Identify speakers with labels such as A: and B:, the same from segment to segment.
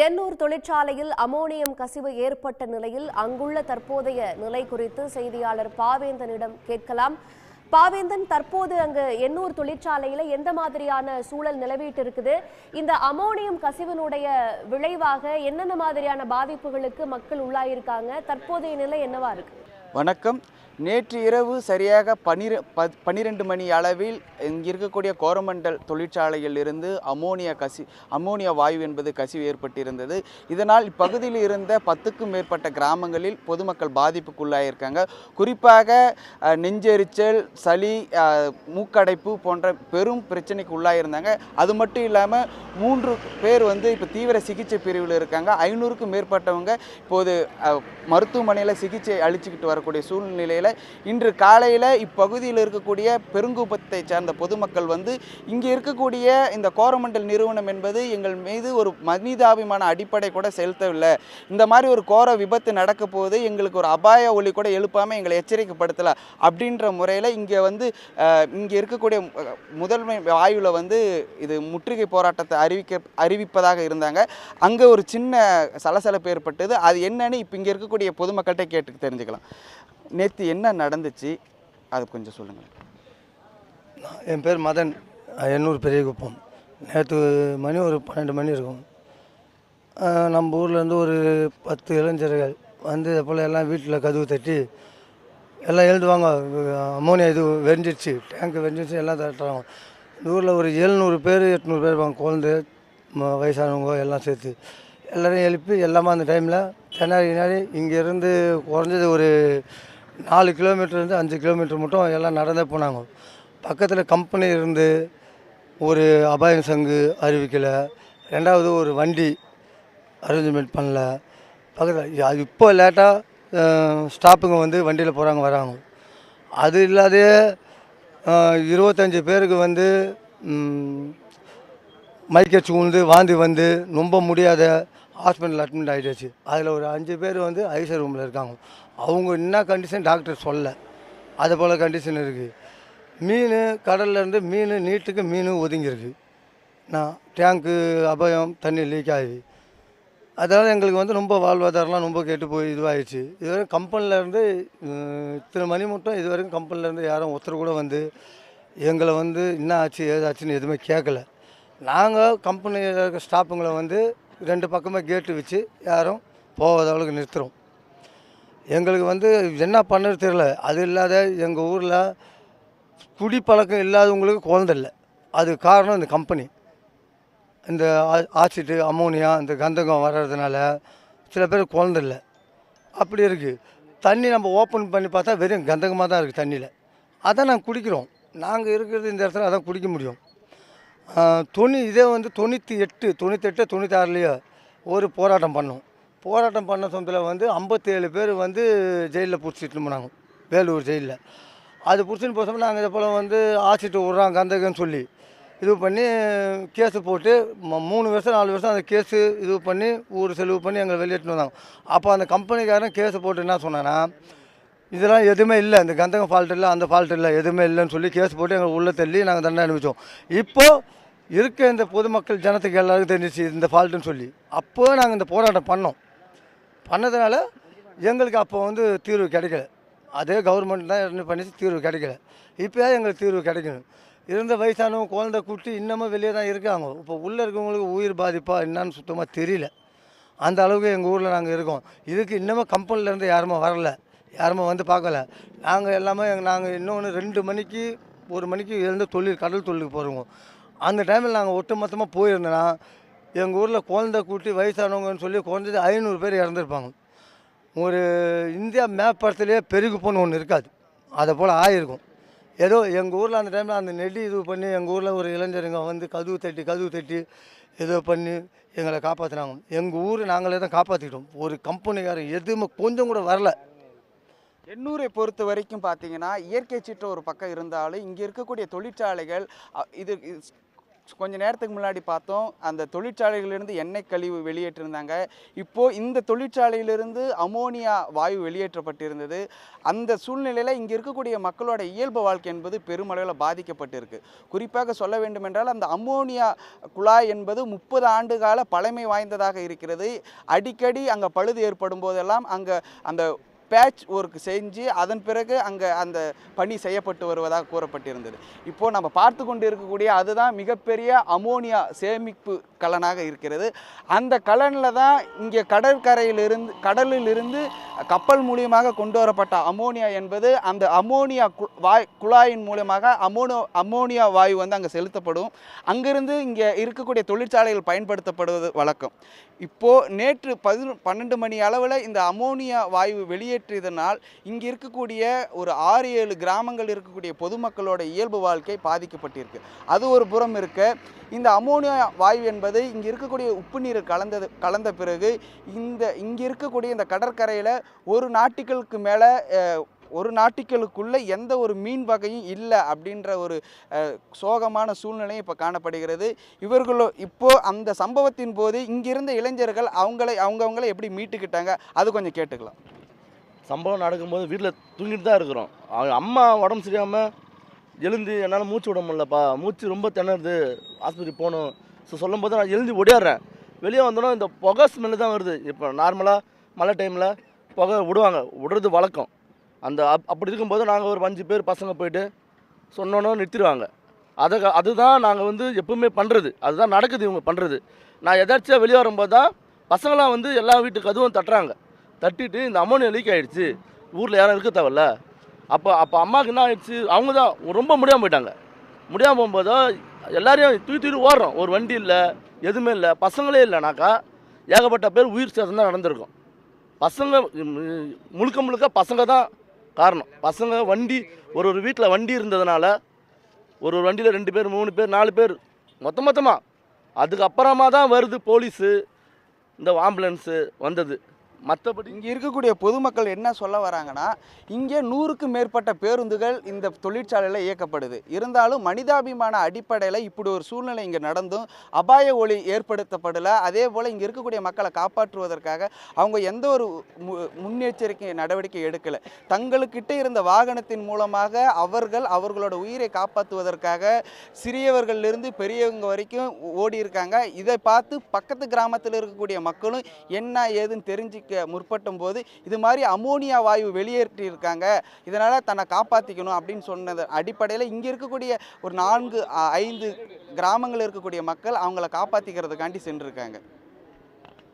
A: எண்ணூர் தொழிற்சாலையில் அமோனியம் கசிவு ஏற்பட்ட நிலையில் அங்குள்ள தற்போதைய நிலை குறித்து செய்தியாளர் பாவேந்தனிடம் கேட்கலாம். பாவேந்தன் தற்போது அங்கு எண்ணூர் தொழிற்சாலையில எந்த மாதிரியான சூழல் நிலவிட்டு இருக்குது இந்த அமோனியம் கசிவினுடைய விளைவாக என்னென்ன மாதிரியான பாதிப்புகளுக்கு மக்கள் உள்ளாயிருக்காங்க? தற்போதைய நிலை என்னவா இருக்கு?
B: வணக்கம். நேற்று இரவு சரியாக பனிர ப பன்னிரெண்டு மணி அளவில் இங்கே இருக்கக்கூடிய கோரமண்டல் தொழிற்சாலையில் இருந்து அமோனியா கசி அமோனியா வாயு என்பது கசிவு ஏற்பட்டிருந்தது. இதனால் இப்பகுதியில் இருந்த பத்துக்கும் மேற்பட்ட கிராமங்களில் பொதுமக்கள் பாதிப்புக்குள்ளாயிருக்காங்க. குறிப்பாக நெஞ்செரிச்சல் சளி மூக்கடைப்பு போன்ற பெரும் பிரச்சனைக்கு உள்ளாயிருந்தாங்க. அது மட்டும் இல்லாமல் மூன்று பேர் வந்து இப்போ தீவிர சிகிச்சை பிரிவில் இருக்காங்க. ஐநூறுக்கும் மேற்பட்டவங்க இப்போது மருத்துவமனையில் சிகிச்சை அளிச்சுக்கிட்டு இருக்கக்கூடிய சூழ்நிலையில் இன்று காலையில் இப்பகுதியில் இருக்கக்கூடிய பெருங்குப்பத்தை சார்ந்த பொதுமக்கள் வந்து இங்கே இருக்கக்கூடிய இந்த கோரமண்டல் நிறுவனம் என்பது எங்கள் மீது ஒரு மனிதாபிமான அடிப்படை கூட செலுத்தவில்லை. இந்த மாதிரி ஒரு கோர விபத்து நடக்க போது எங்களுக்கு ஒரு அபாய ஒளி கூட எழுப்பாமல் எங்களை எச்சரிக்கைப்படுத்தலை அப்படின்ற முறையில் இங்கே வந்து இங்கே இருக்கக்கூடிய முதன்மை வாயுவில் வந்து இது முற்றுகை போராட்டத்தை அறிவிக்க அறிவிப்பதாக இருந்தாங்க. அங்கே ஒரு சின்ன சலசலப்பு ஏற்பட்டது. அது என்னன்னு இப்போ இங்கே இருக்கக்கூடிய பொதுமக்கள்கிட்ட கேட்டு தெரிஞ்சுக்கலாம். நேற்று என்ன நடந்துச்சு? அது கொஞ்சம் சொல்லுங்கள்
C: என் பேர் மதன். எண்ணூர் பெரியகுப்பம். நேற்று மணி ஒரு பன்னெண்டு மணி இருக்கும். நம்ம ஊர்லேருந்து ஒரு பத்து இளைஞர்கள் வந்து போல் எல்லாம் வீட்டில் கதவு தட்டி எல்லாம் எழுதுவாங்க. அமோனியா இது வெறிஞ்சிருச்சு டேங்க் வெறிஞ்சிருச்சு எல்லாம் தட்டுறாங்க. இந்த ஊரில் ஒரு எழுநூறு பேர் எட்நூறு பேர் இருப்பாங்க. குழந்தை ம- வயசானவங்க எல்லாம் சேர்த்து. எல்லோரும் எழுப்பி எல்லாமே அந்த டைமில் திணறி திணறி இங்கேருந்து குறைஞ்சது ஒரு நாலு கிலோமீட்டர்லேருந்து அஞ்சு கிலோமீட்டர் மட்டும் எல்லாம் நடந்தே போனாங்க. பக்கத்தில் கம்பெனி இருந்து ஒரு அபாயம் சங்கு அறிவிக்கலை. ரெண்டாவது ஒரு வண்டி அரேஞ்ச்மெண்ட் பண்ணல. பக்கத்தில் அது இப்போ லேட்டாக ஸ்டாப்புங்க வந்து வண்டியில் போகிறாங்க வராங்க. அது இல்லாதே இருபத்தஞ்சி பேருக்கு வந்து மைக்கச்சு உழுந்து வாந்தி வந்து ரொம்ப முடியாத ஹாஸ்பிட்டலில் அட்மிட் ஆகிடுச்சு அதில் ஒரு அஞ்சு பேர் வந்து ஐசர் ரூமில் இருக்காங்க. அவங்க என்ன கண்டிஷன் டாக்டர் சொல்ல. அது போல் கண்டிஷன் இருக்குது மீன் கடல்லேருந்து மீன் நீட்டுக்கு மீன் ஒதுங்கியிருக்கு. நான் டேங்க்கு அபாயம் தண்ணி லீக் ஆகி. அதனால் எங்களுக்கு வந்து ரொம்ப வாழ்வாதாரம்லாம் ரொம்ப கெட்டு போய் இதுவாகிடுச்சு இதுவரை கம்பெனிலேருந்து இத்தனை மணி மட்டும் இது வரைக்கும் கம்பெனிலேருந்து யாரும் ஒருத்தர் கூட வந்து எங்களை வந்து என்ன ஆச்சு ஏதாச்சுன்னு எதுவுமே கேட்கல நாங்கள் கம்பெனியில் இருக்க ஸ்டாஃபுங்களை வந்து ரெண்டு பக்கமே கேட்டு வச்சு யாரும் போகாத அளவுக்கு நிறுத்துகிறோம் எங்களுக்கு வந்து என்ன பண்ணுறது தெரியல. அது இல்லாத எங்கள் ஊரில் குடிப்பழக்கம் இல்லாதவங்களுக்கு குழந்தை இல்லை. அது காரணம் இந்த கம்பெனி இந்த ஆ- ஆசிட்டு அமோனியா இந்த கந்தகம் வர்றதுனால சில பேர் குழந்தை இல்லை. அப்படி இருக்குது தண்ணி நம்ம ஓப்பன் பண்ணி பார்த்தா வெறும் கந்தகமாக தான் இருக்குது தண்ணியில். அதை நாங்கள் குடிக்கிறோம். நாங்கள் இருக்கிறது இந்த இடத்துல அதான் குடிக்க முடியும். தொண்ணூ இதே வந்து தொண்ணூற்றி எட்டு தொண்ணூத்தெட்டு தொண்ணூத்தாறுலேயே ஒரு போராட்டம் பண்ணோம். போராட்டம் பண்ண சமயத்தில் வந்து ஐம்பத்தேழு பேர் வந்து ஜெயிலில் பிடிச்சிட்டு போனாங்க. வேலூர் ஜெயிலில். அது பிடிச்சின்னு போக நாங்கள் இதை போல் வந்து ஆசிட்டு விட்றாங்க கந்தகன்னு சொல்லி. இது பண்ணி கேஸு போட்டு ம- மூணு வருஷம் நாலு வருஷம் அந்த கேஸு இது பண்ணி ஊர் செலவு பண்ணி எங்களை வெளியேற்றின்னு வந்தாங்க. அப்போ அந்த கம்பெனிக்காரன் கேஸு போட்டு என்ன சொன்னான்னா இதெல்லாம் எதுவுமே இல்லை. இந்த கந்தகம் ஃபால்ட் இல்லை அந்த ஃபால்ட் இல்லை. எதுவுமே இல்லைன்னு சொல்லி கேஸ் போட்டு எங்களை உள்ளே தள்ளி நாங்கள் தண்டனை அனுப்பிச்சோம் இப்போது இருக்க இந்த பொதுமக்கள் ஜனத்துக்கு எல்லாருக்கும் தெரிஞ்சிச்சு இந்த ஃபால்ட்டுன்னு சொல்லி. அப்போ நாங்கள் இந்த போராட்டம் பண்ணோம். பண்ணதுனால எங்களுக்கு அப்போ வந்து தீர்வு கிடைக்கல. அதே கவர்மெண்ட் தான் என்ன பண்ணிச்சு தீர்வு கிடைக்கல. இப்போ எங்களுக்கு தீர்வு கிடைக்கணும். இருந்த வயசானவங்க குழந்தை குட்டி இன்னமும் வெளியே தான் இருக்காங்க. இப்போ உள்ளே இருக்கவங்களுக்கு உயிர் பாதிப்பா என்னான்னு சுத்தமாக தெரியல. அந்த அளவுக்கு எங்கள் ஊரில் நாங்கள் இருக்கோம். இதுக்கு இன்னமும் கம்பெனிலேருந்து யாருமே வரல. யாருமே வந்து பார்க்கல. நாங்கள் எல்லாமே நாங்கள் இன்னொன்று ரெண்டு மணிக்கு ஒரு மணிக்கு எழுந்து தொழில் கடல் தொழிலுக்கு போகிறோங்க அந்த டைமில் நாங்கள் ஒட்டுமொத்தமாக போயிருந்தோன்னா எங்கள் ஊரில் குழந்தை கூட்டி வயசானவங்கன்னு சொல்லி குறைஞ்சது ஐநூறு பேர் இறந்துருப்பாங்க. ஒரு இந்தியா மேப் படத்துலேயே பொண்ணு ஒன்று இருக்காது. அதை போல் ஆயிருக்கும். ஏதோ எங்கள் ஊரில் அந்த டைமில் அந்த நெடி இது பண்ணி எங்கள் ஊரில் ஒரு இளைஞருங்க வந்து கதவு தட்டி கதவு தட்டி ஏதோ பண்ணி எங்களை காப்பாற்றினாங்க எங்கள் ஊர் நாங்களே தான் காப்பாற்றிக்கிட்டோம் ஒரு கம்பெனிக்காரன் எதுவுமே கொஞ்சம் கூட வரல.
B: எண்ணூரை பொறுத்த வரைக்கும் பார்த்தீங்கன்னா இயற்கை சீற்றம் ஒரு பக்கம் இருந்தாலும் இங்கே இருக்கக்கூடிய தொழிற்சாலைகள் அ, இது கொஞ்ச நேரத்துக்கு முன்னாடி பார்த்தோம் அந்த தொழிற்சாலைகளிலிருந்து எண்ணெய் கழிவு வெளியேற்றிருந்தாங்க. இப்போது இந்த தொழிற்சாலையிலிருந்து அமோனியா வாயு வெளியேற்றப்பட்டிருந்தது. அந்த சூழ்நிலையில் இங்கே இருக்கக்கூடிய மக்களோட இயல்பு வாழ்க்கை என்பது பெருமளவில் பாதிக்கப்பட்டிருக்கு. குறிப்பாக சொல்ல வேண்டுமென்றால் அந்த அம்மோனியா குழாய் என்பது முப்பது ஆண்டு கால பழமை வாய்ந்ததாக இருக்கிறது. அடிக்கடி அங்கே பழுது ஏற்படும் போதெல்லாம் அங்கே அந்த பேட்ச் ஒர்க் செஞ்சு அதன் பிறகு அங்கே அந்த பணி செய்யப்பட்டு வருவதாக கூறப்பட்டிருந்தது. இப்போது நம்ம பார்த்து கொண்டு இருக்கக்கூடிய அதுதான் மிகப்பெரிய அமோனியா சேமிப்பு கலனாக இருக்கிறது. அந்த கலனில் தான் இங்கே கடற்கரையிலிருந்து கடலிலிருந்து கப்பல் மூலியமாக கொண்டு வரப்பட்ட அமோனியா என்பது அந்த அமோனியா கு வாய் குழாயின் மூலமாக அமோனோ அமோனியா வாயு வந்து அங்கே செலுத்தப்படும். அங்கிருந்து இங்கே இருக்கக்கூடிய தொழிற்சாலைகள் பயன்படுத்தப்படுவது வழக்கம். இப்போது நேற்று பதினொ பன்னெண்டு மணி அளவில் இந்த அமோனியா வாயு வெளியே ஏற்றியதனால் இங்கே இருக்கக்கூடிய ஒரு ஆறு ஏழு கிராமங்கள் இருக்கக்கூடிய பொதுமக்களோட இயல்பு வாழ்க்கை பாதிக்கப்பட்டிருக்கு. அது ஒரு புறம் இருக்க இந்த அமோனியா வாயு என்பது இங்கே இருக்கக்கூடிய உப்பு நீர் கலந்தது கலந்த பிறகு இந்த இங்கே இருக்கக்கூடிய இந்த கடற்கரையில் ஒரு நாட்டுகளுக்கு மேலே ஒரு நாட்டிகளுக்குள்ள எந்த ஒரு மீன் வகையும் இல்லை அப்படின்ற ஒரு சோகமான சூழ்நிலையும் இப்போ காணப்படுகிறது. இவர்களோ இப்போது அந்த சம்பவத்தின் போது இங்கிருந்த இளைஞர்கள் அவங்களை அவங்கவங்களை எப்படி மீட்டுக்கிட்டாங்க? அது கொஞ்சம் கேட்டுக்கலாம்.
D: சம்பவம் நடக்கும்போது வீட்டில் தூங்கிட்டு தான் இருக்கிறோம். அவங்க அம்மா உடம்பு சரியாமல் எழுந்து என்னால் மூச்சு விட முடியலப்பா. மூச்சு ரொம்ப திணறுது. ஆஸ்பத்திரி போகணும். ஸோ சொல்லும் போது நான் எழுந்து ஓடியாடுறேன். வெளியே வந்தோன்னா இந்த புகை ஸ்மெல்லு தான் வருது. இப்போ நார்மலாக மழை டைமில் புகை விடுவாங்க. விடுறது வழக்கம். அந்த அப் அப்படி இருக்கும்போது நாங்கள் ஒரு அஞ்சு பேர் பசங்க போயிட்டு சொன்னோன்னு நிறுத்திடுவாங்க. அதை அதுதான் நாங்கள் வந்து எப்பவுமே பண்ணுறது அதுதான் நடக்குது இவங்க பண்ணுறது நான் எதாச்சியாக வெளியே வரும்போது தான் பசங்களாம் வந்து எல்லா வீட்டு கதவும் தட்டுறாங்க. தட்டிட்டு இந்த அமௌண்ட் லீக் ஆகிடுச்சு ஊரில் யாரும் இருக்க தேவையில்ல. அப்போ அப்போ அம்மாவுக்கு என்ன ஆயிடுச்சு? அவங்க தான் ரொம்ப முடியாமல் போயிட்டாங்க. முடியாமல் போகும்போது எல்லாரையும் தூக்கி தூக்கி ஓடுறோம். ஒரு வண்டி இல்லை எதுவுமே இல்லை. பசங்களே இல்லைனாக்கா ஏகப்பட்ட பேர் உயிர் சேதம் தான் நடந்திருக்கும். பசங்க முழுக்க முழுக்க பசங்க தான் காரணம். பசங்க வண்டி ஒரு ஒரு வீட்டில் வண்டி இருந்ததுனால ஒரு ஒரு வண்டியில் ரெண்டு பேர் மூணு பேர் நாலு பேர் மொத்த மொத்தமாக அதுக்கப்புறமா தான் வருது போலீஸு. இந்த ஆம்புலன்ஸு வந்தது. மற்றபடி
B: இங்கே இருக்கக்கூடிய பொதுமக்கள் என்ன சொல்ல வராங்கன்னா இங்கே நூறுக்கு மேற்பட்ட பேருந்துகள் இந்த தொழிற்சாலையில் இயக்கப்படுது. இருந்தாலும் மனிதாபிமான அடிப்படையில் இப்படி ஒரு சூழ்நிலை இங்கே நடந்தும் அபாய ஒளி ஏற்படுத்தப்படலை. அதே போல் இங்கே இருக்கக்கூடிய மக்களை காப்பாற்றுவதற்காக அவங்க எந்த ஒரு மு- முன்னெச்சரிக்கை நடவடிக்கை எடுக்கலை. தங்களுக்கிட்ட இருந்த வாகனத்தின் மூலமாக அவர்கள் அவர்களோட உயிரை காப்பாற்றுவதற்காக சிறியவர்களிலிருந்து பெரியவங்க வரைக்கும் ஓடி இருக்காங்க இதை பார்த்து பக்கத்து கிராமத்தில் இருக்கக்கூடிய மக்களும் என்ன ஏதுன்னு தெரிஞ்சுக்க முற்பட்டும் போது இது மாதிரி அமோனியா வாயு வெளியேற்றி இருக்காங்க இதனால் தன்னை காப்பாற்றிக்கணும் அப்படின்னு சொன்னது. அடிப்படையில் இங்கே இருக்கக்கூடிய ஒரு நான்கு ஐந்து கிராமங்களில் இருக்கக்கூடிய மக்கள் அவங்கள காப்பாற்றிக்கிறதுக்காண்டி சென்றிருக்காங்க.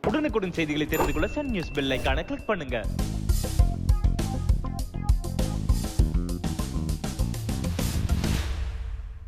E: உடனுக்குடன் செய்திகளை தெரிந்து கொள்ள சன் நியூஸ் பெல் கிளிக் பண்ணுங்க.